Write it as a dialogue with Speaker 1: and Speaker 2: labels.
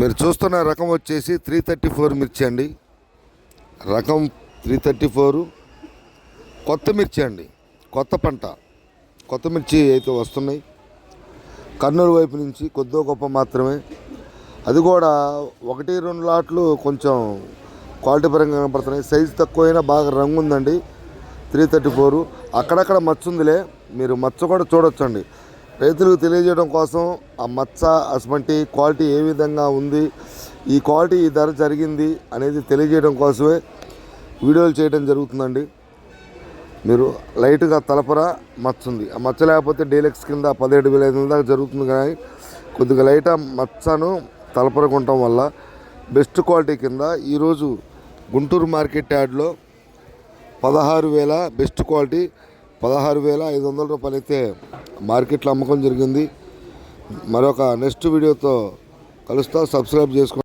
Speaker 1: మీరు చూస్తున్న రకం వచ్చేసి త్రీ థర్టీ ఫోర్ మిర్చి అండి. రకం త్రీ థర్టీ ఫోరు కొత్త మిర్చి అండి. కొత్త పంట. కొత్త మిర్చి అయితే వస్తున్నాయి. కర్నూలు వైపు నుంచి కొద్దో గొప్ప మాత్రమే. అది కూడా ఒకటి రెండు లాట్లు కొంచెం క్వాలిటీ పరంగా కనపడుతున్నాయి. సైజు తక్కువైనా బాగా రంగు ఉందండి. త్రీ థర్టీ ఫోరు అక్కడక్కడ మచ్చ ఉందిలే మీరు మచ్చ కూడా చూడొచ్చండి. రైతులకు తెలియజేయడం కోసం ఆ మచ్చ అటువంటి క్వాలిటీ ఏ విధంగా ఉంది ఈ క్వాలిటీ ఈ ధర జరిగింది అనేది తెలియజేయడం కోసమే వీడియోలు చేయడం జరుగుతుందండి. మీరు లైట్గా తలపర మచ్చ ఉంది. ఆ మచ్చ లేకపోతే డీలక్స్ కింద పదిహేడు వేల ఐదు వందల దాకా జరుగుతుంది కానీ కొద్దిగా లైట్ ఆ మచ్చను తలపరకుండటం వల్ల బెస్ట్ క్వాలిటీ కింద ఈరోజు గుంటూరు మార్కెట్ యార్డ్లో పదహారు వేల బెస్ట్ క్వాలిటీ పదహారు వేల ఐదు వందల రూపాయలు అయితే మార్కెట్లో అమ్మకం జరిగింది. మరొక నెక్స్ట్ వీడియోతో కలుస్తా. సబ్స్క్రైబ్ చేసుకోండి.